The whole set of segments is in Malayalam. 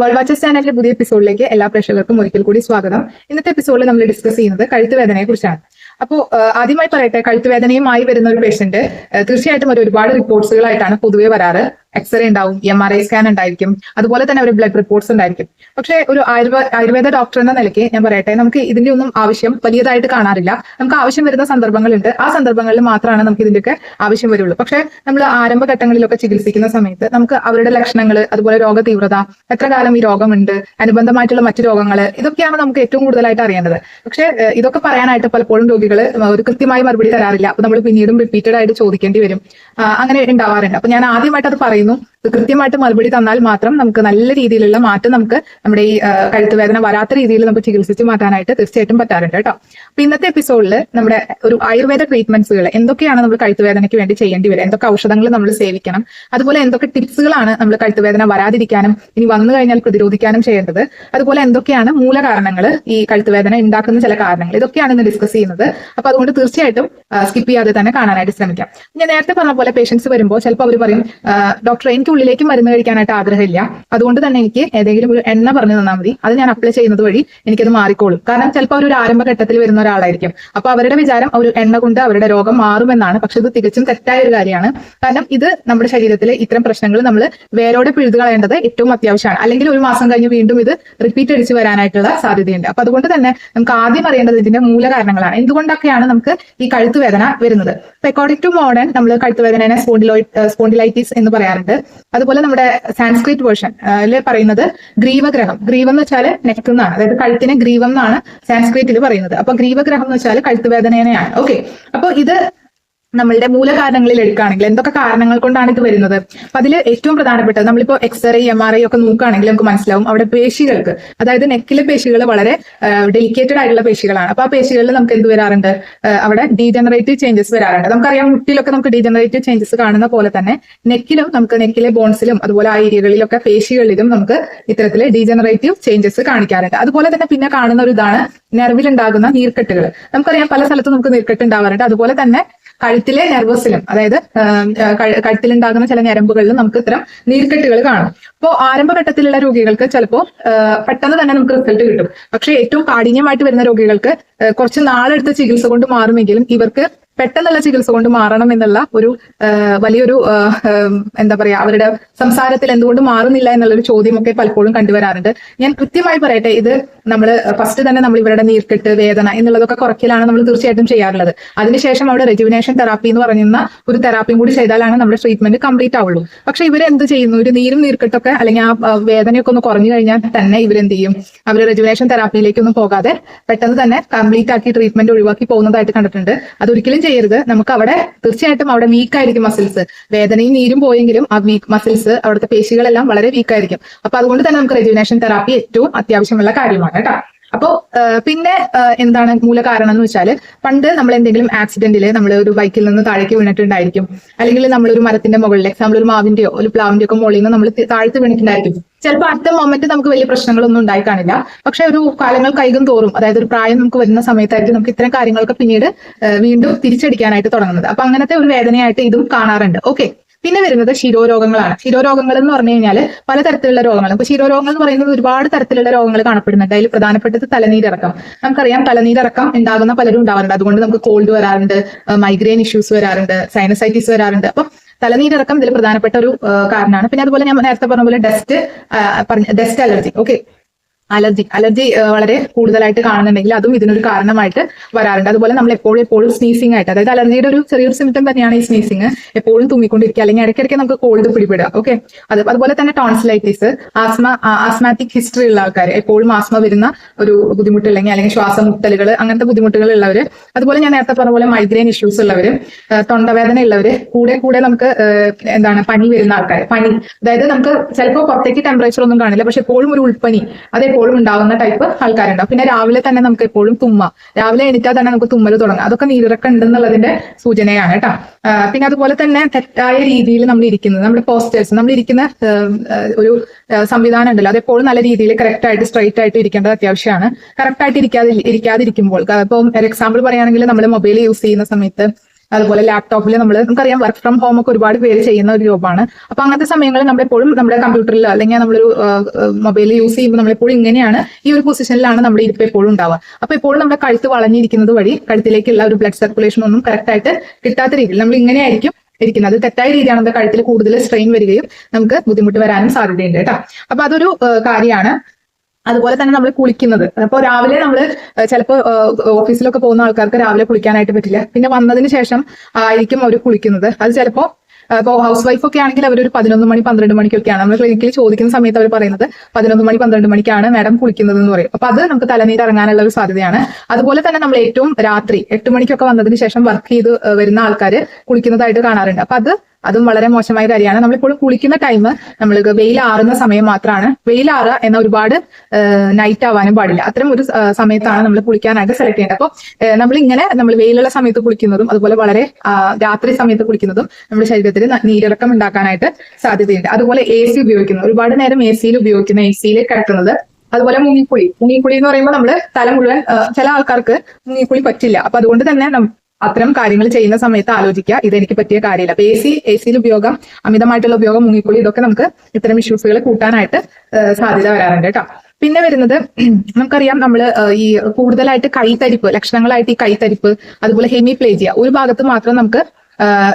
വേൾഡ് വാച്ചസ് ചാനലിന്റെ പുതിയ എപ്പിസോഡിലേക്ക് എല്ലാ പ്രേക്ഷകർക്കും ഒരിക്കൽ കൂടി സ്വാഗതം. ഇന്നത്തെ എപ്പിസോഡിൽ നമ്മൾ ഡിസ്കസ് ചെയ്യുന്നത് കഴുത്തുവേദനയെ കുറിച്ചാണ്. അപ്പോൾ ആദ്യമായി പറയട്ടെ കഴുത്തുവേദനയുമായി വരുന്ന ഒരു പേഷ്യന്റ് തീർച്ചയായിട്ടും ഒരു ഒരുപാട് റിപ്പോർട്ട്സുകളായിട്ടാണ് പൊതുവെ വരാറ്. എക്സ്റേ ഉണ്ടാവും എം ആർ ഐ സ്കാൻ ഉണ്ടായിരിക്കും. അതുപോലെ തന്നെ ഒരു ബ്ലഡ് റിപ്പോർട്ട്സ് ഉണ്ടായിരിക്കും. പക്ഷെ ഒരു ആയുർവേദ ആയുർവേദ ഡോക്ടർ എന്ന നിലയ്ക്ക് ഞാൻ പറയട്ടെ നമുക്ക് ഇതിന്റെ ഒന്നും ആവശ്യം വലിയതായിട്ട് കാണാറില്ല. നമുക്ക് ആവശ്യം വരുന്ന സന്ദർഭങ്ങളുണ്ട്. ആ സന്ദർഭങ്ങളിൽ മാത്രമാണ് നമുക്ക് ഇതിന്റെയൊക്കെ ആവശ്യം വരുള്ളൂ. പക്ഷെ നമ്മൾ ആരംഭഘട്ടങ്ങളിലൊക്കെ ചികിത്സിക്കുന്ന സമയത്ത് നമുക്ക് അവരുടെ ലക്ഷണങ്ങൾ അതുപോലെ രോഗ തീവ്രത എത്ര കാലം ഈ രോഗമുണ്ട് അനുബന്ധമായിട്ടുള്ള മറ്റു രോഗങ്ങൾ ഇതൊക്കെയാണ് നമുക്ക് ഏറ്റവും കൂടുതലായിട്ട് അറിയേണ്ടത്. പക്ഷെ ഇതൊക്കെ പറയാനായിട്ട് പലപ്പോഴും രോഗികൾ ഒരു കൃത്യമായി മറുപടി തരാറില്ല. അപ്പൊ നമ്മൾ പിന്നീടും റിപ്പീറ്റഡ് ആയിട്ട് ചോദിക്കേണ്ടി വരും. അങ്ങനെ ഉണ്ടാവാറുണ്ട്. അപ്പൊ ഞാൻ ആദ്യമായിട്ട് അത് പറയുന്നു ഇത് കൃത്യമായിട്ട് മറുപടി തന്നാൽ മാത്രം നമുക്ക് നല്ല രീതിയിലുള്ള മാറ്റം നമുക്ക് നമ്മുടെ ഈ കഴുത്ത് വേദന വരാത്ത രീതിയിൽ നമുക്ക് ചികിത്സിച്ച് മാറ്റാനായിട്ട് തീർച്ചയായിട്ടും പറ്റാറുണ്ട് കേട്ടോ. അപ്പൊ ഇന്നത്തെ എപ്പിസോഡിൽ നമ്മുടെ ഒരു ആയുർവേദ ട്രീറ്റ്മെന്റ്സുകൾ എന്തൊക്കെയാണ് നമ്മൾ കഴുത്ത് വേദനയ്ക്ക് വേണ്ടി ചെയ്യേണ്ടി വരിക? എന്തൊക്കെ ഔഷധങ്ങൾ നമ്മൾ സേവിക്കണം? അതുപോലെ എന്തൊക്കെ ടിപ്സുകളാണ് നമ്മൾ കഴുത്ത് വേദന വരാതിരിക്കാനും ഇനി വന്നു കഴിഞ്ഞാൽ പ്രതിരോധിക്കാനും ചെയ്യേണ്ടത്? അതുപോലെ എന്തൊക്കെയാണ് മൂല കാരണങ്ങൾ ഈ കഴുത്ത് വേദന ഉണ്ടാക്കുന്ന ചില കാരണങ്ങൾ? ഇതൊക്കെയാണ് ഇന്ന് ഡിസ്കസ് ചെയ്യുന്നത്. അപ്പൊ അതുകൊണ്ട് തീർച്ചയായിട്ടും സ്കിപ്പ് ചെയ്യാതെ തന്നെ കാണാനായിട്ട് ശ്രമിക്കാം. ഞാൻ നേരത്തെ പറഞ്ഞ പോലെ പേഷ്യൻസ് വരുമ്പോൾ ചിലപ്പോൾ അവർ പറയും ഡോക്ടർ എനിക്ക് ഉള്ളിലേക്ക് മരുന്ന് കഴിക്കാനായിട്ട് ആഗ്രഹമില്ല. അതുകൊണ്ട് തന്നെ എനിക്ക് ഏതെങ്കിലും ഒരു എണ്ണ പറഞ്ഞു തന്നാൽ മതി. അത് ഞാൻ അപ്ലൈ ചെയ്യുന്നത് വഴി എനിക്കത് മാറിക്കോളും. കാരണം ചിലപ്പോൾ അവർ ആരംഭഘട്ടത്തിൽ വരുന്ന ഒരാളായിരിക്കും. അപ്പൊ അവരുടെ വിചാരം ഒരു എണ്ണ കൊണ്ട് അവരുടെ രോഗം മാറുമെന്നാണ്. പക്ഷെ ഇത് തികച്ചും തെറ്റായ ഒരു കാര്യമാണ്. കാരണം ഇത് നമ്മുടെ ശരീരത്തിലെ ഇത്തരം പ്രശ്നങ്ങൾ നമ്മൾ വേരോടെ പിഴുതു കളയേണ്ടത് ഏറ്റവും അത്യാവശ്യമാണ്. അല്ലെങ്കിൽ ഒരു മാസം കഴിഞ്ഞ് വീണ്ടും ഇത് റിപ്പീറ്റ് അടിച്ച് വരാനായിട്ടുള്ള സാധ്യതയുണ്ട്. അപ്പൊ അതുകൊണ്ട് തന്നെ നമുക്ക് ആദ്യം അറിയേണ്ടത് ഇതിന്റെ മൂല കാരണങ്ങളാണ്. എന്തുകൊണ്ടൊക്കെയാണ് നമുക്ക് ഈ കഴുത്തുവേദന വരുന്നത്? അക്കോർഡിംഗ് ടു മോഡേൺ നമ്മൾ കഴുത്ത് വേദനയെ സ്പോണ്ടിലോ സ്പോണ്ടിലൈറ്റിസ് എന്ന് പറയാറുണ്ട്. അതുപോലെ നമ്മുടെ സാൻസ്ക്രിറ്റ് വേർഷൻ പറയുന്നത് ഗ്രീവഗ്രഹം. ഗ്രീവം എന്ന് വെച്ചാൽ നെക്ക് എന്നാണ് അതായത് കഴുത്തിനെ ഗ്രീവം എന്നാണ് സാൻസ്ക്രിറ്റിൽ പറയുന്നത്. അപ്പൊ ഗ്രീവഗ്രഹം എന്ന് വെച്ചാൽ കഴുത്ത് വേദനയാണ് ഓക്കെ അപ്പൊ ഇത് നമ്മളുടെ മൂലകാരണങ്ങളിൽ എടുക്കുകയാണെങ്കിൽ എന്തൊക്കെ കാരണങ്ങൾ കൊണ്ടാണ് ഇത് വരുന്നത്? അപ്പൊ അതിൽ ഏറ്റവും പ്രധാനപ്പെട്ടത് നമ്മളിപ്പോ എക്സ്റേ എം ആർ ഐ ഒക്കെ നോക്കുകയാണെങ്കിൽ നമുക്ക് മനസ്സിലാവും അവിടെ പേശികൾക്ക് അതായത് നെക്കിലെ പേശികൾ വളരെ ഡെലിക്കേറ്റഡ് ആയിട്ടുള്ള പേശികളാണ്. അപ്പൊ ആ പേശികളിൽ നമുക്ക് എന്ത് വരാറുണ്ട്? അവിടെ ഡീജനറേറ്റീവ് ചേഞ്ചസ് വരാറുണ്ട്. നമുക്കറിയാം മുട്ടിലൊക്കെ നമുക്ക് ഡീജനറേറ്റീവ് ചേഞ്ചസ് കാണുന്ന പോലെ തന്നെ നെക്കിലും നമുക്ക് നെക്കിലെ ബോൺസിലും അതുപോലെ ആ ഏരിയകളിലൊക്കെ പേശികളിലും നമുക്ക് ഇത്തരത്തിലെ ഡീജനറേറ്റീവ് ചേഞ്ചസ് കാണിക്കാറുണ്ട്. അതുപോലെ തന്നെ പിന്നെ കാണുന്ന ഒരു ഇതാണ് നെർവിലുണ്ടാകുന്ന നീർക്കെട്ടുകൾ നമുക്കറിയാം പല സ്ഥലത്തും നമുക്ക് നീർക്കെട്ട് ഉണ്ടാവാറുണ്ട്. അതുപോലെ തന്നെ കഴുത്തിലെ നെർവസിലും അതായത് കഴുത്തിലുണ്ടാകുന്ന ചില ഞരമ്പുകളിലും നമുക്ക് ഇത്തരം നീർക്കെട്ടുകൾ കാണാം. അപ്പോൾ ആരംഭഘട്ടത്തിലുള്ള രോഗികൾക്ക് ചിലപ്പോൾ പെട്ടെന്ന് തന്നെ നമുക്ക് റിസൾട്ട് കിട്ടും. പക്ഷേ ഏറ്റവും കാഠിന്യമായിട്ട് വരുന്ന രോഗികൾക്ക് കുറച്ച് നാളെടുത്ത ചികിത്സ കൊണ്ട് മാറുമെങ്കിലും ഇവർക്ക് പെട്ടെന്നുള്ള ചികിത്സ കൊണ്ട് മാറണം എന്നുള്ള ഒരു വലിയൊരു എന്താ പറയാ അവരുടെ സംസാരത്തിൽ എന്തുകൊണ്ട് മാറുന്നില്ല എന്നുള്ളൊരു ചോദ്യമൊക്കെ പലപ്പോഴും കണ്ടുവരാറുണ്ട്. ഞാൻ കൃത്യമായി പറയട്ടെ ഇത് നമ്മൾ ഫസ്റ്റ് തന്നെ നമ്മൾ ഇവരുടെ നീർക്കെട്ട് വേദന എന്നുള്ളതൊക്കെ കുറയ്ക്കലാണ് നമ്മൾ തീർച്ചയായിട്ടും ചെയ്യാറുള്ളത്. അതിനുശേഷം അവിടെ റെജുവിനേഷൻ തെറാപ്പി എന്ന് പറയുന്ന ഒരു തെറാപ്പിയും കൂടി ചെയ്താലാണ് നമ്മുടെ ട്രീറ്റ്മെന്റ് കംപ്ലീറ്റ് ആവുള്ളൂ. പക്ഷെ ഇവർ എന്ത് ചെയ്യുന്നു? ഒരു നീരും നീർക്കെട്ടൊക്കെ അല്ലെങ്കിൽ ആ, വേദനയൊക്കെ ഒന്ന് കുറഞ്ഞു കഴിഞ്ഞാൽ തന്നെ ഇവരെന്ത് ചെയ്യും അവർ റെജുവിനേഷൻ തെറാപ്പിയിലേക്കൊന്നും പോകാതെ പെട്ടെന്ന് തന്നെ കംപ്ലീറ്റ് ആക്കി ട്രീറ്റ്മെന്റ് ഒഴിവാക്കി പോകുന്നതായിട്ട് കണ്ടിട്ടുണ്ട്. അതൊരിക്കലും ചെയ്യരുത്. നമുക്ക് അവിടെ തീർച്ചയായിട്ടും അവിടെ വീക്ക് ആയിരിക്കും മസിൽസ് വേദനയും നീരും പോയെങ്കിലും ആ വീക്ക് മസിൽസ് അവിടുത്തെ പേശികളെല്ലാം വളരെ വീക്ക് ആയിരിക്കും. അപ്പൊ അതുകൊണ്ട് തന്നെ നമുക്ക് റെജുവിനേഷൻ തെറാപ്പി ഏറ്റവും അത്യാവശ്യമുള്ള കാര്യമാണ് കേട്ടോ. അപ്പോ പിന്നെ എന്താണ് മൂലകാരണം എന്ന് വെച്ചാൽ പണ്ട് നമ്മൾ എന്തെങ്കിലും ആക്സിഡന്റിൽ നമ്മൾ ഒരു ബൈക്കിൽ നിന്ന് താഴേക്ക് വീണിട്ടുണ്ടായിരിക്കും. അല്ലെങ്കിൽ നമ്മൾ ഒരു മരത്തിന്റെ മുകളിൽ എക്സാമ്പിൾ ഒരു മാവിന്റെയോ ഒരു പ്ലാവിന്റെയോ ഒക്കെ മുകളിൽ നിന്ന് നമ്മൾ താഴ്ത്ത് വീണിട്ടുണ്ടായിരിക്കും. ചിലപ്പോൾ അടുത്ത മൊമെന്റ് നമുക്ക് വലിയ പ്രശ്നങ്ങളൊന്നും ഉണ്ടായി കാണില്ല. പക്ഷെ ഒരു കാലങ്ങൾ കൈകും തോറും അതായത് ഒരു പ്രായം നമുക്ക് വരുന്ന സമയത്തായിരിക്കും നമുക്ക് ഇത്തരം കാര്യങ്ങളൊക്കെ പിന്നീട് വീണ്ടും തിരിച്ചടിക്കാനായിട്ട് തുടങ്ങുന്നത്. അപ്പൊ അങ്ങനത്തെ ഒരു വേദനയായിട്ട് ഇതും കാണാറുണ്ട്. ഓക്കെ. പിന്നെ വരുന്നത് ശിരോരോഗങ്ങളാണ്. ശിരോരോഗങ്ങൾ എന്ന് പറഞ്ഞു കഴിഞ്ഞാൽ പലതരത്തിലുള്ള രോഗങ്ങൾ ഇപ്പൊ ശിരോരോഗങ്ങൾ എന്ന് പറയുന്നത് ഒരുപാട് തരത്തിലുള്ള രോഗങ്ങൾ കാണപ്പെടുന്നുണ്ട്. അതിൽ പ്രധാനപ്പെട്ടത് തലനീരിറക്കം നമുക്കറിയാം തലനീരിറക്കം ഉണ്ടാകുന്ന പലരും ഉണ്ടാവാറുണ്ട്. അതുകൊണ്ട് നമുക്ക് കോൾഡ് വരാറുണ്ട് മൈഗ്രെയിൻ ഇഷ്യൂസ് വരാറുണ്ട് സൈനസൈറ്റിസ് വരാറുണ്ട്. അപ്പം തലനീരിറക്കം ഇതിൽ പ്രധാനപ്പെട്ട ഒരു കാരണമാണ്. പിന്നെ അതുപോലെ ഞാൻ നേരത്തെ പറഞ്ഞ പോലെ dust dust allergy. Okay. Allergy allergy വളരെ കൂടുതലായിട്ട് കാണുന്നുണ്ടെങ്കിൽ അതും ഇതിനൊരു കാരണമായിട്ട് വരാറുണ്ട്. അതുപോലെ നമ്മൾ എപ്പോഴും എപ്പോഴും സ്നീസിംഗ് ആയിട്ട് അതായത് അലർജിയുടെ ഒരു ചെറിയൊരു സിംറ്റം തന്നെയാണ് ഈ സ്നീസിംഗ് എപ്പോഴും തുമ്മിക്കൊണ്ടിരിക്കുക അല്ലെങ്കിൽ ഇടയ്ക്കിടയ്ക്ക് നമുക്ക് കോൾഡ് പിടിപെടുക ഓക്കെ അത് അതുപോലെ തന്നെ ടോൺസിലൈറ്റിസ് ആസ്മ ആസ്മാറ്റിക് ഹിസ്റ്ററി ഉള്ള ആൾക്കാർ എപ്പോഴും ആസ്മ വരുന്ന ഒരു ബുദ്ധിമുട്ടില്ലെങ്കിൽ അല്ലെങ്കിൽ ശ്വാസം മുട്ടലുകൾ അങ്ങനത്തെ ബുദ്ധിമുട്ടുകൾ ഉള്ളവർ അതുപോലെ ഞാൻ നേരത്തെ പറഞ്ഞ പോലെ മൈഗ്രെയിൻ ഇഷ്യൂസ് ഉള്ളവർ തൊണ്ടവേദന ഉള്ളവർ കൂടെ കൂടെ നമുക്ക് എന്താണ് പനി വരുന്ന ആൾക്കാർ പനി അതായത് നമുക്ക് ചിലപ്പോൾ പുറത്തേക്ക് ടെമ്പറേച്ചർ ഒന്നും കാണില്ല പക്ഷെ എപ്പോഴും ഒരു ഉൾപ്പനി അത് എപ്പോഴും ഉണ്ടാകുന്ന ടൈപ്പ് ആൾക്കാരുണ്ടാവും. പിന്നെ രാവിലെ തന്നെ നമുക്ക് എപ്പോഴും തുമ്മ. രാവിലെ എണീറ്റാൽ തന്നെ നമുക്ക് തുമ്മൽ തുടങ്ങാം. അതൊക്കെ നീരിറക്കം ഉണ്ടെന്നുള്ളതിന്റെ സൂചനയാണ് കേട്ടോ. പിന്നെ അതുപോലെ തന്നെ തെറ്റായ രീതിയിൽ നമ്മൾ ഇരിക്കുന്നത്. നമ്മുടെ പോസ്റ്റേഴ്സ് നമ്മൾ ഇരിക്കുന്ന ഒരു സംവിധാനം ഉണ്ടല്ലോ. അതെപ്പോഴും നല്ല രീതിയിൽ കറക്റ്റ് ആയിട്ട് സ്ട്രൈറ്റ് ആയിട്ട് ഇരിക്കേണ്ടത് അത്യാവശ്യമാണ്. കറക്റ്റ് ആയിട്ട് ഇരിക്കാതെ ഇരിക്കാതിരിക്കുമ്പോൾ ഇപ്പം എക്സാമ്പിൾ പറയുകയാണെങ്കിൽ നമ്മൾ മൊബൈൽ യൂസ് ചെയ്യുന്ന സമയത്ത് അതുപോലെ ലാപ്ടോപ്പിൽ നമ്മൾ നമുക്കറിയാം വർക്ക് ഫ്രം ഹോം ഒക്കെ ഒരുപാട് പേര് ചെയ്യുന്ന ഒരു ജോബാണ് അപ്പൊ അങ്ങനത്തെ സമയങ്ങളിൽ നമ്മളെപ്പോഴും നമ്മുടെ കമ്പ്യൂട്ടറിൽ അല്ലെങ്കിൽ നമ്മളൊരു മൊബൈൽ യൂസ് ചെയ്യുമ്പോൾ നമ്മളെപ്പോഴും ഇങ്ങനെയാണ് ഈ ഒരു പൊസിഷനിലാണ് നമ്മുടെ ഇരിപ്പ് എപ്പോഴും ഉണ്ടാവുക. അപ്പൊ എപ്പോഴും നമ്മുടെ കഴുത്ത് വളഞ്ഞിരിക്കുന്നത് വഴി കഴുത്തിലേക്കുള്ള ഒരു ബ്ലഡ് സർക്കുലേഷൻ ഒന്നും കറക്റ്റ് ആയിട്ട് കിട്ടാത്ത രീതിയിൽ നമ്മൾ ഇങ്ങനെയായിരിക്കും ഇരിക്കുന്നത്. അത് തെറ്റായ രീതിയാണ്. കഴുത്തിൽ കൂടുതൽ സ്ട്രെയിൻ വരികയും നമുക്ക് ബുദ്ധിമുട്ട് വരാനും സാധ്യതയുണ്ട് കേട്ടോ. അപ്പൊ അതൊരു കാര്യമാണ്. അതുപോലെ തന്നെ നമ്മൾ കുളിക്കുന്നത്. അപ്പോൾ രാവിലെ നമ്മൾ ചിലപ്പോൾ ഓഫീസിലൊക്കെ പോകുന്ന ആൾക്കാർക്ക് രാവിലെ കുളിക്കാനായിട്ട് പറ്റില്ല. പിന്നെ വന്നതിന് ശേഷം ആയിരിക്കും അവർ കുളിക്കുന്നത്. അത് ചിലപ്പോൾ ഇപ്പോൾ ഹൗസ് വൈഫ് ഒക്കെ ആണെങ്കിൽ അവർ ഒരു പതിനൊന്ന് മണി പന്ത്രണ്ട് മണിക്കൊക്കെയാണ്. നമ്മൾ ക്ലിനിക്കിൽ ചോദിക്കുന്ന സമയത്ത് അവർ പറയുന്നത് പതിനൊന്ന് മണി പന്ത്രണ്ട് മണിക്കാണ് മാഡം കുളിക്കുന്നത് എന്ന് പറയും. അപ്പൊ അത് നമുക്ക് തലനീര് ഇറങ്ങാനുള്ള ഒരു സാധ്യതയാണ്. അതുപോലെ തന്നെ നമ്മൾ ഏറ്റവും രാത്രി എട്ട് മണിക്കൊക്കെ വന്നതിന് ശേഷം വർക്ക് ചെയ്ത് വരുന്ന ആൾക്കാർ കുളിക്കുന്നതായിട്ട് കാണാറുണ്ട്. അപ്പൊ അത് അതും വളരെ മോശമായ കാര്യമാണ്. നമ്മളിപ്പോഴും കുളിക്കുന്ന ടൈം നമ്മൾ വെയിലാറുന്ന സമയം മാത്രമാണ് വെയിൽ ആറുക എന്ന ഒരുപാട് നൈറ്റ് ആവാനും പാടില്ല. അത്തരം ഒരു സമയത്താണ് നമ്മൾ കുളിക്കാനായിട്ട് സെലക്ട് ചെയ്യേണ്ടത്. അപ്പോൾ നമ്മൾ ഇങ്ങനെ നമ്മൾ വെയിലുള്ള സമയത്ത് കുളിക്കുന്നതും അതുപോലെ വളരെ രാത്രി സമയത്ത് കുളിക്കുന്നതും നമ്മുടെ ശരീരത്തിൽ നീരിറക്കം ഉണ്ടാക്കാനായിട്ട് സാധ്യതയുണ്ട്. അതുപോലെ എ സി ഉപയോഗിക്കുന്നത് ഒരുപാട് നേരം എ സിയിൽ ഉപയോഗിക്കുന്ന എ സിയിൽ കിടക്കുന്നത്. അതുപോലെ മുങ്ങിക്കുളി. മുങ്ങിക്കുളി എന്ന് പറയുമ്പോൾ നമ്മൾ തല മുഴുവൻ ചില ആൾക്കാർക്ക് മുങ്ങിക്കുളി പറ്റില്ല. അപ്പൊ അതുകൊണ്ട് തന്നെ അത്തരം കാര്യങ്ങൾ ചെയ്യുന്ന സമയത്ത് ആലോചിക്കുക. ഇത് എനിക്ക് പറ്റിയ കാര്യമില്ല. അപ്പൊ എ സി എ സിയിൽ ഉപയോഗം അമിതമായിട്ടുള്ള ഉപയോഗം മുങ്ങിക്കുളി ഇതൊക്കെ നമുക്ക് ഇത്തരം ഇഷ്യൂസുകൾ കൂട്ടാനായിട്ട് സാധ്യത വരാറുണ്ട് കേട്ടോ. പിന്നെ വരുന്നത് നമുക്കറിയാം നമ്മൾ ഈ കൂടുതലായിട്ട് കൈത്തരിപ്പ് ലക്ഷണങ്ങളായിട്ട് ഈ കൈത്തരിപ്പ് അതുപോലെ ഹെമി പ്ലേജിയ ഒരു ഭാഗത്ത് മാത്രം നമുക്ക്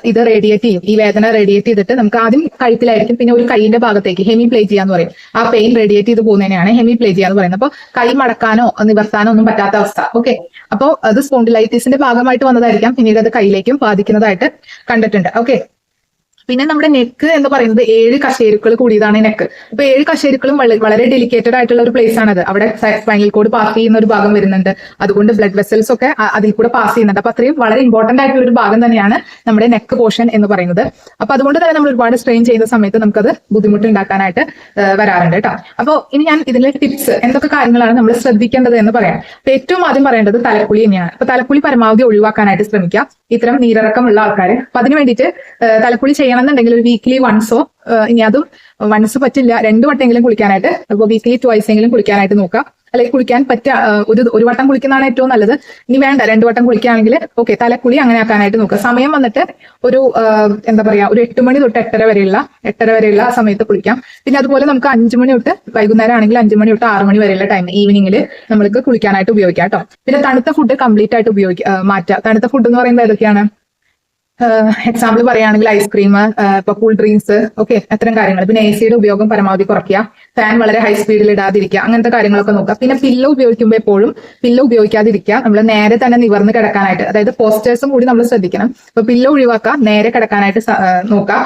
ഇത് റേഡിയേറ്റ് ചെയ്യും. ഈ വേദന റേഡിയേറ്റ് ചെയ്തിട്ട് നമുക്ക് ആദ്യം കഴുത്തിലായിരിക്കും പിന്നെ ഒരു കൈയിന്റെ ഭാഗത്തേക്ക് ഹെമി പ്ലേജിയ എന്ന് പറയും. ആ പെയിൻ റേഡിയേറ്റ് ചെയ്ത് പോകുന്നതിനെയാണ് ഹെമിപ്ലേജിയ എന്ന് പറയുന്നത്. അപ്പോൾ കൈ മടക്കാനോ നിവർത്താനോ ഒന്നും പറ്റാത്ത അവസ്ഥ. ഓക്കെ? അപ്പോൾ അത് സ്പോണ്ടിലൈറ്റിസിന്റെ ഭാഗമായിട്ട് വന്നതായിരിക്കാം. പിന്നീട് അത് കയ്യിലേക്കും ബാധിക്കുന്നതായിട്ട് കണ്ടിട്ടുണ്ട്. ഓക്കെ പിന്നെ നമ്മുടെ നെക്ക് എന്ന് പറയുന്നത് ഏഴ് കശേരുക്കൾ കൂടിയതാണ് നെക്ക് അപ്പൊ ഏഴ് കശേരുക്കളും വളരെ ഡെലിക്കേറ്റഡ് ആയിട്ടുള്ള ഒരു പ്ലേസ് ആണത്. അവിടെ സ്പൈനൽ കോഡ് പാസ് ചെയ്യുന്ന ഒരു ഭാഗം വരുന്നുണ്ട്. അതുകൊണ്ട് ബ്ലഡ് വെസൽസ് ഒക്കെ അതിൽ കൂടെ പാസ് ചെയ്യുന്നുണ്ട്. അപ്പൊ അത്രയും വളരെ ഇമ്പോർട്ടന്റ് ആയിട്ടുള്ള ഒരു ഭാഗം തന്നെയാണ് നമ്മുടെ നെക്ക് പോർഷൻ എന്ന് പറയുന്നത്. അപ്പൊ അതുകൊണ്ട് തന്നെ നമ്മൾ ഒരുപാട് സ്ട്രെയിൻ ചെയ്യുന്ന സമയത്ത് നമുക്കത് ബുദ്ധിമുട്ട് ഉണ്ടാക്കാനായിട്ട് വരാറുണ്ട് കേട്ടോ അപ്പോൾ ഇനി ഞാൻ ഇതിലെ ടിപ്സ് എന്തൊക്കെ കാര്യങ്ങളാണ് നമ്മൾ ശ്രദ്ധിക്കേണ്ടത് എന്ന് പറയാം. അപ്പൊ ഏറ്റവും ആദ്യം പറയേണ്ടത് തലക്കുളി തന്നെയാണ്. അപ്പൊ തലക്കുളി പരമാവധി ഒഴിവാക്കാനായിട്ട് ശ്രമിക്കുക. ഇത്തരം നീരിറക്കമുള്ള ആൾക്കാർ അപ്പൊ അതിന് വേണ്ടിയിട്ട് തലക്കുളി തലക്കുളി ചെയ്യണമെന്നുണ്ടെങ്കിൽ ഒരു വീക്ക്ലി വൺസോ ഇനി അതും വൺസ് പറ്റില്ല രണ്ടു വട്ടമെങ്കിലും കുളിക്കാനായിട്ട്. അപ്പോൾ വീക്ക്ലി ട്വൈസ് എങ്കിലും കുളിക്കാനായിട്ട് നോക്കാം അല്ലെങ്കിൽ കുളിക്കാൻ പറ്റ ഒരു ഒരു വട്ടം കുളിക്കുന്നതാണ് ഏറ്റവും നല്ലത്. ഇനി വേണ്ട രണ്ടു വട്ടം കുളിക്കുകയാണെങ്കിൽ ഓക്കെ തലക്കുളി അങ്ങനെ ആക്കാനായിട്ട് നോക്കുക. സമയം വന്നിട്ട് ഒരു എന്താ പറയാ ഒരു എട്ട് മണി തൊട്ട് എട്ടര വരെയുള്ള എട്ടര വരെയുള്ള സമയത്ത് കുളിക്കാം. പിന്നെ അതുപോലെ നമുക്ക് അഞ്ചു മണി തൊട്ട് വൈകുന്നേരം ആണെങ്കിൽ അഞ്ചു മണി തൊട്ട് ആറ് മണി വരെയുള്ള ടൈം ഈവനിങ്ങിൽ നമ്മൾക്ക് കുളിക്കാനായിട്ട് ഉപയോഗിക്കാം കേട്ടോ. പിന്നെ തണുത്ത ഫുഡ് കംപ്ലീറ്റ് ആയിട്ട് ഉപയോഗിക്കുക മാറ്റുക. തണുത്ത ഫുഡ് എന്ന് പറയുന്നത് ഏതൊക്കെയാണ്? എക്സാമ്പിൾ പറയുകയാണെങ്കിൽ ഐസ്ക്രീം ഇപ്പൊ കൂൾ ഡ്രിങ്ക്സ് ഓക്കെ അത്തരം കാര്യങ്ങൾ. പിന്നെ എ സിയുടെ ഉപയോഗം പരമാവധി കുറയ്ക്കുക. ഫാൻ വളരെ ഹൈ സ്പീഡിൽ ഇടാതിരിക്കുക. അങ്ങനത്തെ കാര്യങ്ങളൊക്കെ നോക്കുക. പിന്നെ പില്ലോ ഉപയോഗിക്കുമ്പോൾ എപ്പോഴും പില്ലോ ഉപയോഗിക്കാതിരിക്കുക. നമ്മൾ നേരെ തന്നെ നിവർന്ന് കിടക്കാനായിട്ട് അതായത് പോസ്റ്റേഴ്സും കൂടി നമ്മൾ ശ്രദ്ധിക്കണം. ഇപ്പൊ പില്ലോ ഒഴിവാക്കുക നേരെ കിടക്കാനായിട്ട് നോക്കുക.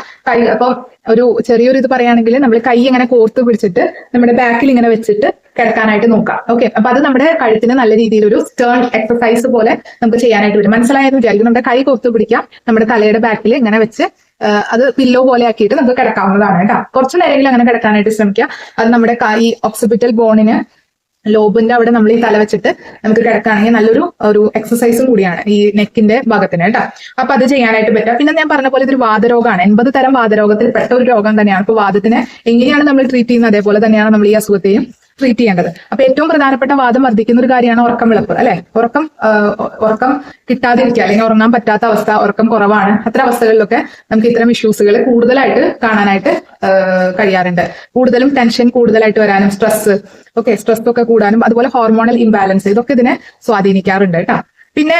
അപ്പൊ ഒരു ചെറിയൊരു ഇത് പറയുകയാണെങ്കിൽ നമ്മൾ കൈ ഇങ്ങനെ കോർത്ത് പിടിച്ചിട്ട് നമ്മുടെ ബാക്കിൽ ഇങ്ങനെ വെച്ചിട്ട് കിടക്കാനായിട്ട് നോക്കാം. ഓക്കെ അപ്പൊ അത് നമ്മുടെ കഴുത്തിന് നല്ല രീതിയിൽ ഒരു സ്റ്റേൺ എക്സസൈസ് പോലെ നമുക്ക് ചെയ്യാനായിട്ട് വരും മനസ്സിലായെന്ന് വിചാരിക്കും നമ്മുടെ കൈ കൊത്തു പിടിക്കാം. നമ്മുടെ തലയുടെ ബാക്കിൽ ഇങ്ങനെ വെച്ച് അത് പില്ലോ പോലെ ആക്കിയിട്ട് നമുക്ക് കിടക്കാവുന്നതാണ് കേട്ടോ. കുറച്ച് നേരമെങ്കിലും അങ്ങനെ കിടക്കാനായിട്ട് ശ്രമിക്കുക അത് നമ്മുടെ കൈ ഒക്സിപിറ്റൽ ബോണിന് ലോബിന്റെ അവിടെ നമ്മൾ ഈ തല വെച്ചിട്ട് നമുക്ക് കിടക്കുകയാണെങ്കിൽ നല്ലൊരു ഒരു എക്സസൈസും കൂടിയാണ് ഈ നെക്കിന്റെ ഭാഗത്തിന് കേട്ടോ. അപ്പൊ അത് ചെയ്യാനായിട്ട് പറ്റുക പിന്നെ ഞാൻ പറഞ്ഞ പോലെ ഇതൊരു വാദരോഗമാണ്. എൺപത് തരം വാദരോഗത്തിൽ പെട്ട ഒരു രോഗം തന്നെയാണ്. അപ്പൊ വാദത്തിനെ എങ്ങനെയാണ് നമ്മൾ ട്രീറ്റ് ചെയ്യുന്നത്? അതേപോലെ തന്നെയാണ് നമ്മൾ ഈ അസുഖത്തെയും ട്രീറ്റ് ചെയ്യേണ്ടത്. അപ്പൊ ഏറ്റവും പ്രധാനപ്പെട്ട വാദം വർദ്ധിക്കുന്ന ഒരു കാര്യമാണ് ഉറക്കം വിളപ്പ് അല്ലെ? ഉറക്കം ഉറക്കം കിട്ടാതിരിക്കുക അല്ലെങ്കിൽ ഉറങ്ങാൻ പറ്റാത്ത അവസ്ഥ ഉറക്കം കുറവാണ്. അത്തരം അവസ്ഥകളിലൊക്കെ നമുക്ക് ഇത്തരം ഇഷ്യൂസുകൾ കൂടുതലായിട്ട് കാണാനായിട്ട് കഴിയാറുണ്ട്. കൂടുതലും ടെൻഷൻ കൂടുതലായിട്ട് വരാനും സ്ട്രെസ് ഓക്കെ സ്ട്രെസ് ഒക്കെ കൂടാനും അതുപോലെ ഹോർമോണൽ ഇംബാലൻസ് ഇതൊക്കെ ഇതിനെ സ്വാധീനിക്കാറുണ്ട് കേട്ടോ. പിന്നെ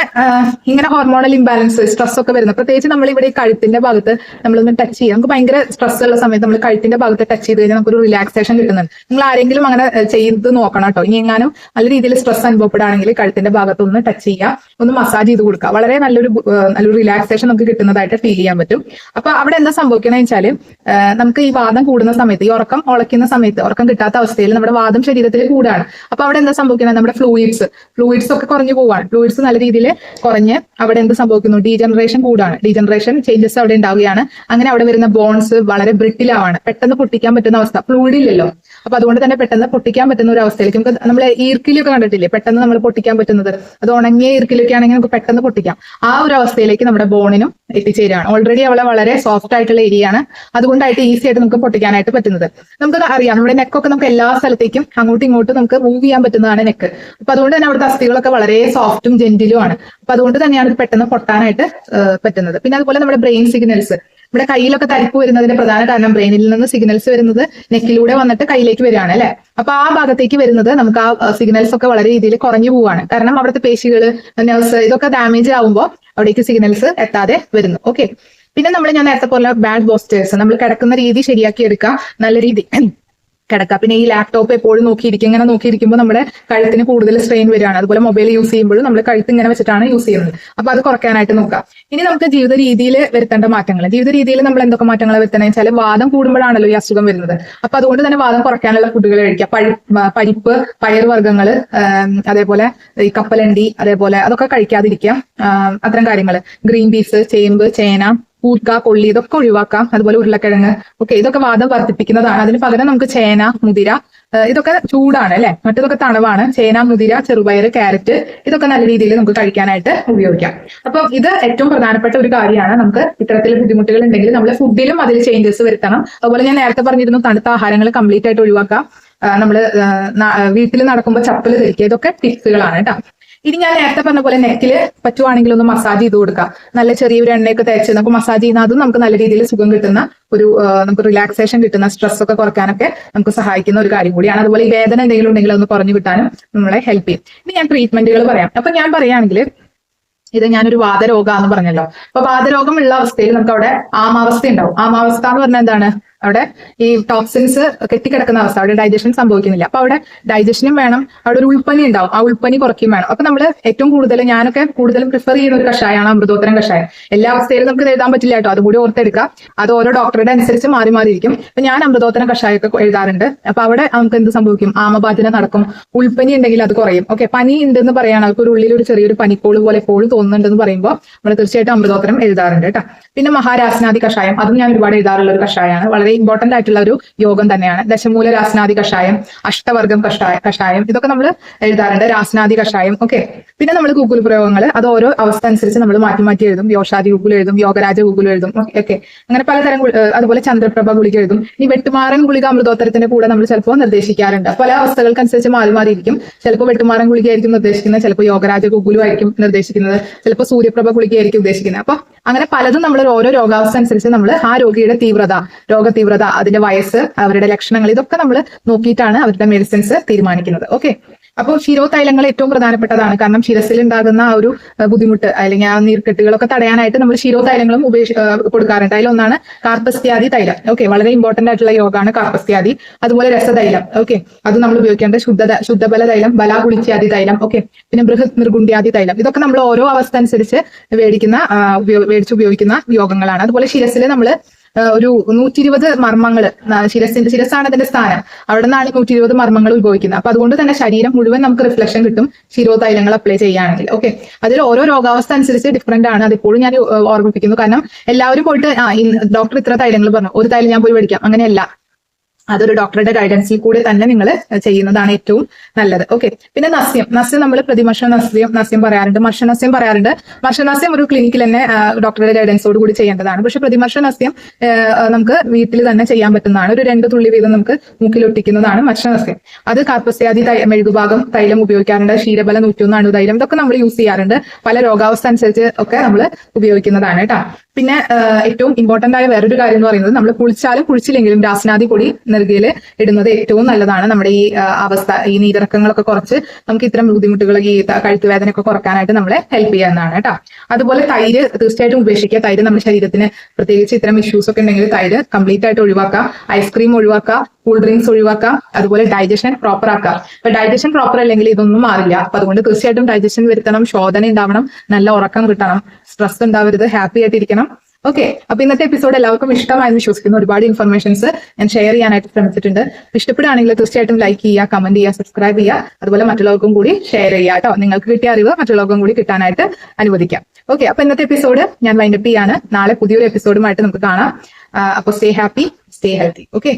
ഇങ്ങനെ ഹോർമോണൽ ഇംബാലൻസ് സ്ട്രെസ് ഒക്കെ വരുന്നത് പ്രത്യേകിച്ച് നമ്മൾ ഇവിടെ ഈ കഴുത്തിന്റെ ഭാഗത്ത് നമ്മളൊന്ന് ടച്ച് ചെയ്യുക നമുക്ക് ഭയങ്കര സ്ട്രെസ് ഉള്ള സമയത്ത് നമ്മൾ കഴുത്തിന്റെ ഭാഗത്ത് ടച്ച് ചെയ്ത് കഴിഞ്ഞാൽ നമുക്കൊരു റിലാക്സേഷൻ കിട്ടുന്നുണ്ട്. നിങ്ങൾ ആരെങ്കിലും അങ്ങനെ ചെയ്ത് നോക്കണം കേട്ടോ. ഇനി എങ്ങാനും നല്ല രീതിയിൽ സ്ട്രെസ് അനുഭവപ്പെടുകയാണെങ്കിൽ കഴുത്തിന്റെ ഭാഗത്ത് ഒന്ന് ടച്ച് ചെയ്യുക ഒന്ന് മസാജ് ചെയ്ത് കൊടുക്കുക വളരെ നല്ലൊരു നല്ലൊരു റിലാക്സേഷൻ നമുക്ക് കിട്ടുന്നതായിട്ട് ഫീൽ ചെയ്യാൻ പറ്റും. അപ്പൊ അവിടെ എന്താ സംഭവിക്കണമെന്ന് വെച്ചാൽ ഏഹ്, നമുക്ക് ഈ വാദം കൂടുന്ന സമയത്ത് ഈ ഉറക്കം ഉളയ്ക്കുന്ന സമയത്ത് ഉറക്കം കിട്ടാത്ത അവസ്ഥയിൽ നമ്മുടെ വാദം ശരീരത്തിൽ കൂടാണ്. അപ്പൊ അവിടെ എന്താ സംഭവിക്കുന്നത് നമ്മുടെ ഫ്ലൂയിഡ്സ് ഫ്ലൂയിഡ്സ് ഒക്കെ കുറഞ്ഞു പോവാണ്. ഫ്ലൂയിഡ്സ് നല്ല രീതിയിൽ കുറഞ്ഞ് അവിടെ എന്ത് സംഭവിക്കുന്നു? ഡീജനറേഷൻ കൂടാണ്. ഡീജനറേഷൻ ചേഞ്ചസ് അവിടെ ഉണ്ടാവുകയാണ്. അങ്ങനെ അവിടെ വരുന്ന ബോൺസ് വളരെ ബ്രിട്ടിലാവാണ് പെട്ടെന്ന് പൊട്ടിക്കാൻ പറ്റുന്ന അവസ്ഥ. ഫ്ലൂയിഡ് ഇല്ലല്ലോ. അപ്പൊ അതുകൊണ്ട് തന്നെ പെട്ടെന്ന് പൊട്ടിക്കാൻ പറ്റുന്ന ഒരു അവസ്ഥയിലേക്ക് നമുക്ക് നമ്മൾ ഈർക്കിലൊക്കെ കണ്ടിട്ടില്ലേ? പെട്ടെന്ന് നമ്മൾ പൊട്ടിക്കാൻ പറ്റുന്നത്. അത് ഉണങ്ങിയ ഈർക്കിലൊക്കെ ആണെങ്കിൽ നമുക്ക് പെട്ടെന്ന് പൊട്ടിക്കാം. ആ ഒരു അവസ്ഥയിലേക്ക് നമ്മുടെ ബോണിനും എത്തിച്ചേരുകയാണ് ഓൾറെഡി അവളെ വളരെ സോഫ്റ്റ് ആയിട്ടുള്ള ഏരിയ ആണ്. അതുകൊണ്ടായിട്ട് ഈസി ആയിട്ട് നമുക്ക് പൊട്ടിക്കാനായിട്ട് പറ്റുന്നത്. നമുക്ക് അറിയാം. നമ്മുടെ നെക്കൊക്കെ നമുക്ക് എല്ലാ സ്ഥലത്തേക്കും അങ്ങോട്ടും ഇങ്ങോട്ടും നമുക്ക് മൂവ് ചെയ്യാൻ പറ്റുന്നതാണ് നെക്ക് അപ്പൊ അതുകൊണ്ട് തന്നെ അവിടുത്തെ അസ്ഥികളൊക്കെ വളരെ സോഫ്റ്റും ജെന്റിലും ആണ്. അപ്പൊ അതുകൊണ്ട് തന്നെയാണ് പെട്ടെന്ന് പൊട്ടാനായിട്ട് പറ്റുന്നത്. പിന്നെ അതുപോലെ നമ്മുടെ ബ്രെയിൻ സിഗ്നൽസ് നമ്മുടെ കയ്യിലൊക്കെ തരിപ്പ് വരുന്നതിന്റെ പ്രധാന കാരണം ബ്രെയിനിൽ നിന്ന് സിഗ്നൽസ് വരുന്നത് നെക്കിലൂടെ വന്നിട്ട് കയ്യിലേക്ക് വരികയാണ് അല്ലെ? അപ്പൊ ആ ഭാഗത്തേക്ക് വരുന്നത് നമുക്ക് ആ സിഗ്നൽസ് ഒക്കെ വളരെ രീതിയിൽ കുറഞ്ഞു പോവാണ് കാരണം അവിടുത്തെ പേശികൾ നെർവ്സ് ഇതൊക്കെ ഡാമേജ് ആവുമ്പോൾ അവിടേക്ക് സിഗ്നൽസ് എത്താതെ വരുന്നു. ഓക്കെ പിന്നെ നമ്മൾ ഞാൻ നേരത്തെ പോലെ ബാഡ് പോസ്റ്റേഴ്സ് നമ്മൾ കിടക്കുന്ന രീതി ശരിയാക്കി എടുക്കുക നല്ല രീതി. കിടക്കുക. പിന്നെ ഈ ലാപ്ടോപ്പ് എപ്പോഴും നോക്കിയിരിക്കും. ഇങ്ങനെ നോക്കിയിരിക്കുമ്പോൾ നമ്മുടെ കഴുത്തിന് കൂടുതൽ സ്ട്രെയിൻ വരികയാണ്. അതുപോലെ മൊബൈൽ യൂസ് ചെയ്യുമ്പോഴും നമ്മൾ കഴുത്ത് ഇങ്ങനെ വെച്ചിട്ടാണ് യൂസ് ചെയ്യുന്നത്. അപ്പൊ അത് കുറയ്ക്കാനായിട്ട് നോക്കാം ഇനി നമുക്ക് ജീവിത രീതിയിൽ വരുത്തേണ്ട മാറ്റങ്ങൾ ജീവിത രീതിയിൽ നമ്മൾ എന്തൊക്കെ മാറ്റങ്ങൾ വരുത്തണം വെച്ചാൽ വാദം കൂടുമ്പോഴാണല്ലോ ഈ അസുഖം വരുന്നത്. അപ്പൊ അതുകൊണ്ട് തന്നെ വാദം കുറയ്ക്കാനുള്ള ഫുഡുകൾ പഴി പരിപ്പ് പയർവർഗങ്ങൾ അതേപോലെ ഈ കപ്പലണ്ടി അതേപോലെ അതൊക്കെ കഴിക്കാതിരിക്കാം അത്തരം കാര്യങ്ങൾ ഗ്രീൻ പീസ് ചേമ്പ് ചേന കൂർക്ക കൊള്ളി ഇതൊക്കെ ഒഴിവാക്കാം. അതുപോലെ ഉരുളക്കിഴങ്ങ്. ഓക്കെ ഇതൊക്കെ വാദം വർദ്ധിപ്പിക്കുന്നതാണ്. അതിന് പകരം നമുക്ക് ചേന മുതിര ഇതൊക്കെ ചൂടാണ് അല്ലെ? മറ്റതൊക്കെ തണവാണ്. ചേന മുതിര ചെറുപയർ ക്യാരറ്റ് ഇതൊക്കെ നല്ല രീതിയിൽ നമുക്ക് കഴിക്കാനായിട്ട് ഉപയോഗിക്കാം. അപ്പം ഇത് ഏറ്റവും പ്രധാനപ്പെട്ട ഒരു കാര്യമാണ്. നമുക്ക് ഇത്തരത്തിൽ ബുദ്ധിമുട്ടുകൾ ഉണ്ടെങ്കിൽ നമ്മൾ ഫുഡിലും അതിൽ ചേഞ്ചസ് വരുത്തണം. അതുപോലെ ഞാൻ നേരത്തെ പറഞ്ഞിരുന്നു തണുത്ത ആഹാരങ്ങൾ കംപ്ലീറ്റ് ആയിട്ട് ഒഴിവാക്കാം. നമ്മൾ വീട്ടിൽ നടക്കുമ്പോൾ ചപ്പൽ ധരിക്കുക. ഇതൊക്കെ ടിപ്സുകളാണ് കേട്ടോ. ഇനി ഞാൻ നേരത്തെ പറഞ്ഞ പോലെ നെക്കിൽ പറ്റുവാണെങ്കിൽ ഒന്ന് മസാജ് ചെയ്ത് കൊടുക്കാം. നല്ല ചെറിയൊരു എണ്ണയൊക്കെ തേച്ച് നമുക്ക് മസാജ് ചെയ്യുന്ന അതും നമുക്ക് നല്ല രീതിയിൽ സുഖം കിട്ടുന്ന ഒരു നമുക്ക് റിലാക്സേഷൻ കിട്ടുന്ന സ്ട്രെസ് ഒക്കെ കുറയ്ക്കാനൊക്കെ നമുക്ക് സഹായിക്കുന്ന ഒരു കാര്യം കൂടിയാണ്. അതുപോലെ ഈ വേദന എന്തെങ്കിലും ഉണ്ടെങ്കിൽ ഒന്ന് കുറഞ്ഞു കിട്ടാനും നമ്മളെ ഹെൽപ്പ് ചെയ്യും. ഇനി ഞാൻ ട്രീറ്റ്മെന്റുകൾ പറയാം. അപ്പൊ ഞാൻ പറയുകയാണെങ്കിൽ ഇത് ഞാനൊരു വാതരോഗാന്ന് പറഞ്ഞല്ലോ. അപ്പൊ വാതരോഗം ഉള്ള അവസ്ഥയിൽ നമുക്ക് അവിടെ ആമാവസ്ഥ ഉണ്ടാവും ആമാവസ്ഥ എന്ന് പറഞ്ഞാൽ എന്താണ്? അവിടെ ഈ ടോക്സിൻസ് കെട്ടിക്കിടക്കുന്ന അവസ്ഥ അവിടെ ഡൈജഷൻ സംഭവിക്കുന്നില്ല. അപ്പൊ അവിടെ ഡൈജഷനും വേണം അവിടെ ഒരു ഉൾപ്പനി ഉണ്ടാവും ആ ഉൾപ്പനി കുറയ്ക്കും വേണം. അപ്പൊ നമ്മൾ ഏറ്റവും കൂടുതൽ ഞാനൊക്കെ കൂടുതലും പ്രിഫർ ചെയ്യുന്ന ഒരു കഷായമാണ് അമൃതോത്തരം കഷായം. എല്ലാ അവസ്ഥയിലും നമുക്ക് എഴുതാൻ പറ്റില്ല കേട്ടോ. അതും കൂടി ഓർത്തെടുക്കുക. അത് ഓരോ ഡോക്ടറുടെ അനുസരിച്ച് മാറി മാറി ഇരിക്കും. അപ്പൊ ഞാൻ അമൃതോത്തരം കഷായമൊക്കെ എഴുതാറുണ്ട്. അപ്പൊ അവിടെ നമുക്ക് എന്ത് സംഭവിക്കും? ആമബാധന നടക്കും. ഉൾപ്പനി ഉണ്ടെങ്കിൽ അത് കുറയും. ഓക്കെ പനി ഉണ്ടെന്ന് പറയുകയാണ്. അവർക്ക് ഒരു ഉള്ളിൽ ഒരു ചെറിയൊരു പനിക്കോൾ പോലെ എപ്പോഴും തോന്നുന്നുണ്ടെന്ന് പറയുമ്പോൾ നമ്മൾ തീർച്ചയായിട്ടും അമൃതോത്തരം എഴുതാറുണ്ട് കേട്ടോ. പിന്നെ മഹാരാസനാദി കഷായം. അതും ഞാൻ ഒരുപാട് എഴുതാറുള്ള ഒരു കഷായമാണ്. വളരെ ഇമ്പോർട്ടന്റ് ആയിട്ടുള്ള ഒരു യോഗം തന്നെയാണ്. ദശമൂല രാസനാദി കഷായം അഷ്ടവർഗം കഷായ കഷായം. ഇതൊക്കെ നമ്മൾ എഴുതാറുണ്ട്. രാസനാദി കഷായം. ഓക്കെ പിന്നെ നമ്മൾ ഗൂഗിൾ പ്രയോഗങ്ങൾ അത് ഓരോ അവസ്ഥ അനുസരിച്ച് നമ്മൾ മാറ്റി മാറ്റി എഴുതും. യോഷാദി ഗൂഗിൾ എഴുതും യോഗരാജ ഗൂഗിൾ എഴുതും. ഓക്കെ അങ്ങനെ പലതരം അതുപോലെ ചന്ദ്രപ്രഭ ഗുളിക എഴുതും. ഈ വെട്ടുമാറൻ ഗുളിക അമൃതോത്തരത്തിന്റെ കൂടെ നമ്മൾ ചിലപ്പോൾ നിർദ്ദേശിക്കാറുണ്ട്. പല അവസ്ഥകൾക്കനുസരിച്ച് മാറി മാറി ഇരിക്കും. ചിലപ്പോൾ വെട്ടുമാറൻ ഗുളിക ആയിരിക്കും നിർദ്ദേശിക്കുന്നത്. ചിലപ്പോൾ യോഗരാജ ഗുഗുലു ആയിരിക്കും നിർദ്ദേശിക്കുന്നത്. ചിലപ്പോൾ സൂര്യപ്രഭ ഗുളിക ആയിരിക്കും ഉദ്ദേശിക്കുന്നത്. അപ്പൊ അങ്ങനെ പലതും നമ്മൾ ഓരോ രോഗാവസ്ഥ അനുസരിച്ച് നമ്മൾ ആ രോഗിയുടെ തീവ്രത രോഗ തീവ്രത അതിന്റെ വയസ്സ് അവരുടെ ലക്ഷണങ്ങൾ ഇതൊക്കെ നമ്മൾ നോക്കിയിട്ടാണ് അവരുടെ മെഡിസിൻസ് തീരുമാനിക്കുന്നത്. ഓക്കെ അപ്പോൾ ശിരോതൈലങ്ങൾ ഏറ്റവും പ്രധാനപ്പെട്ടതാണ്. കാരണം ശിരസിൽ ഉണ്ടാകുന്ന ആ ഒരു ബുദ്ധിമുട്ട് അല്ലെങ്കിൽ ആ നീർക്കെട്ടുകളൊക്കെ തടയാനായിട്ട് നമ്മൾ ശിരോതൈലങ്ങളും ഉപേക്ഷ കൊടുക്കാറുണ്ട്. അതിലൊന്നാണ് കാർപ്പസ്ത്യാദി തൈലം. ഓക്കെ വളരെ ഇമ്പോർട്ടന്റ് ആയിട്ടുള്ള യോഗമാണ് കാർപ്പസ്ത്യാദി. അതുപോലെ രസതൈലം. ഓക്കെ അത് നമ്മൾ ഉപയോഗിക്കേണ്ട ശുദ്ധ ശുദ്ധബല തൈലം ബലാകുളിച്യാദി തൈലം. ഓക്കെ പിന്നെ ബൃഹത് നിർഗുണ്ട്യാദി തൈലം. ഇതൊക്കെ നമ്മൾ ഓരോ അവസ്ഥ അനുസരിച്ച് മേടിക്കുന്ന മേടിച്ച് ഉപയോഗിക്കുന്ന യോഗങ്ങളാണ്. അതുപോലെ ശിരസിൽ നമ്മൾ ഒരു നൂറ്റി ഇരുപത് മർമ്മങ്ങൾ ശിരസിന്റെ ശിരസാണ് അതിന്റെ സ്ഥാനം. അവിടെ നിന്നാണ് നൂറ്റി ഇരുപത് മർമ്മങ്ങൾ ഉത്ഭവിക്കുന്നത്. അപ്പൊ അതുകൊണ്ട് തന്നെ ശരീരം മുഴുവൻ നമുക്ക് റിഫ്ലക്ഷൻ കിട്ടും ശിരോതൈലങ്ങൾ അപ്ലൈ ചെയ്യുകയാണെങ്കിൽ ഓക്കെ അതിൽ ഓരോ രോഗാവസ്ഥ അനുസരിച്ച് ഡിഫറെന്റ് ആണ്. അതിപ്പോഴും ഞാൻ ഓർമ്മിപ്പിക്കുന്നു. കാരണം എല്ലാവരും പോയിട്ട് ഡോക്ടർ ഇത്ര തൈലങ്ങൾ പറഞ്ഞു. ഒരു തൈലം ഞാൻ പോയി മേടിക്കാം. അങ്ങനെയല്ല. അതൊരു ഡോക്ടറുടെ ഗൈഡൻസിൽ കൂടെ തന്നെ നിങ്ങൾ ചെയ്യുന്നതാണ് ഏറ്റവും നല്ലത്. ഓക്കെ പിന്നെ നസ്യം. നസ്യം നമ്മൾ പ്രതിമർശ നസ്യം നസ്യം പറയാറുണ്ട്. മർഷനസ്യം പറയാറുണ്ട്. മർഷനസ്യം ഒരു ക്ലിനിക്കിൽ തന്നെ ഡോക്ടറുടെ ഗൈഡൻസോട് കൂടി ചെയ്യേണ്ടതാണ്. പക്ഷെ പ്രതിമർശ നസ്യം നമുക്ക് വീട്ടിൽ തന്നെ ചെയ്യാൻ പറ്റുന്നതാണ്. ഒരു രണ്ട് തുള്ളി വീതം നമുക്ക് മൂക്കിലൊട്ടിക്കുന്നതാണ് മർഷനസ്യം അത് കാർപ്പസ്യാദി മെഴുകുഭാഗം തൈലം ഉപയോഗിക്കാറുണ്ട്. ക്ഷീരബല നൂറ്റൊന്ന് അണുതൈലം ഇതൊക്കെ നമ്മൾ യൂസ് ചെയ്യാറുണ്ട്. പല രോഗാവസ്ഥ അനുസരിച്ച് ഒക്കെ നമ്മൾ ഉപയോഗിക്കുന്നതാണ് കേട്ടോ. പിന്നെ ഏറ്റവും ഇമ്പോർട്ടന്റ് ആയ വേറൊരു കാര്യം എന്ന് പറയുന്നത് നമ്മൾ കുളിച്ചാലും കുളിച്ചില്ലെങ്കിലും രാസനാദി പൊടി നൽകിയിൽ ഇടുന്നത് ഏറ്റവും നല്ലതാണ്. നമ്മുടെ ഈ അവസ്ഥ ഈ നീരിറക്കങ്ങളൊക്കെ കുറച്ച് നമുക്ക് ഇത്തരം ബുദ്ധിമുട്ടുകൾ ഈ കഴുത്ത് വേദനയൊക്കെ കുറക്കാനായിട്ട് നമ്മളെ ഹെൽപ്പ് ചെയ്യാവുന്നതാണ് കേട്ടോ. അതുപോലെ തൈര് തീർച്ചയായിട്ടും ഉപേക്ഷിക്കുക. തൈര് നമ്മുടെ ശരീരത്തിന് പ്രത്യേകിച്ച് ഇത്തരം ഇഷ്യൂസ് ഒക്കെ ഉണ്ടെങ്കിൽ തൈര് കംപ്ലീറ്റ് ആയിട്ട് ഒഴിവാക്കുക. ഐസ്ക്രീം ഒഴിവാക്കുക. കൂൾ ഡ്രിങ്ക്സ് ഒഴിവാക്കാം അതുപോലെ ഡൈജഷൻ പ്രോപ്പർ ആക്കാം. അപ്പൊ ഡൈജഷൻ പ്രോപ്പർ അല്ലെങ്കിൽ ഇതൊന്നും മാറില്ല. അപ്പൊ അതുകൊണ്ട് തീർച്ചയായിട്ടും ഡൈജഷൻ വരുത്തണം ശോധന ഉണ്ടാവണം നല്ല ഉറക്കം കിട്ടണം സ്ട്രെസ് ഉണ്ടാവരുത് ഹാപ്പി ആയിട്ടിരിക്കണം. ഓക്കെ അപ്പൊ ഇന്നത്തെ എപ്പിസോഡ് എല്ലാവർക്കും ഇഷ്ടമായെന്ന് വിശ്വസിക്കുന്നു. ഒരുപാട് ഇൻഫർമേഷൻസ് ഞാൻ ഷെയർ ചെയ്യാനായിട്ട് ശ്രമിച്ചിട്ടുണ്ട്. ഇഷ്ടപ്പെടുകയാണെങ്കിൽ തീർച്ചയായിട്ടും ലൈക്ക് ചെയ്യുക കമന്റ് ചെയ്യുക സബ്സ്ക്രൈബ് ചെയ്യുക. അതുപോലെ മറ്റുള്ളവർക്കും കൂടി ഷെയർ ചെയ്യുക കേട്ടോ. നിങ്ങൾക്ക് കിട്ടിയ അറിവ് മറ്റുള്ളവർക്കും കൂടി കിട്ടാനായിട്ട് അനുവദിക്കാം. ഓക്കെ അപ്പൊ ഇന്നത്തെ എപ്പിസോഡ് ഞാൻ വൈൻഡപ്പ് ചെയ്യാണ്. നാളെ പുതിയൊരു എപ്പിസോഡുമായിട്ട് നമുക്ക് കാണാം. അപ്പൊ stay happy stay healthy okay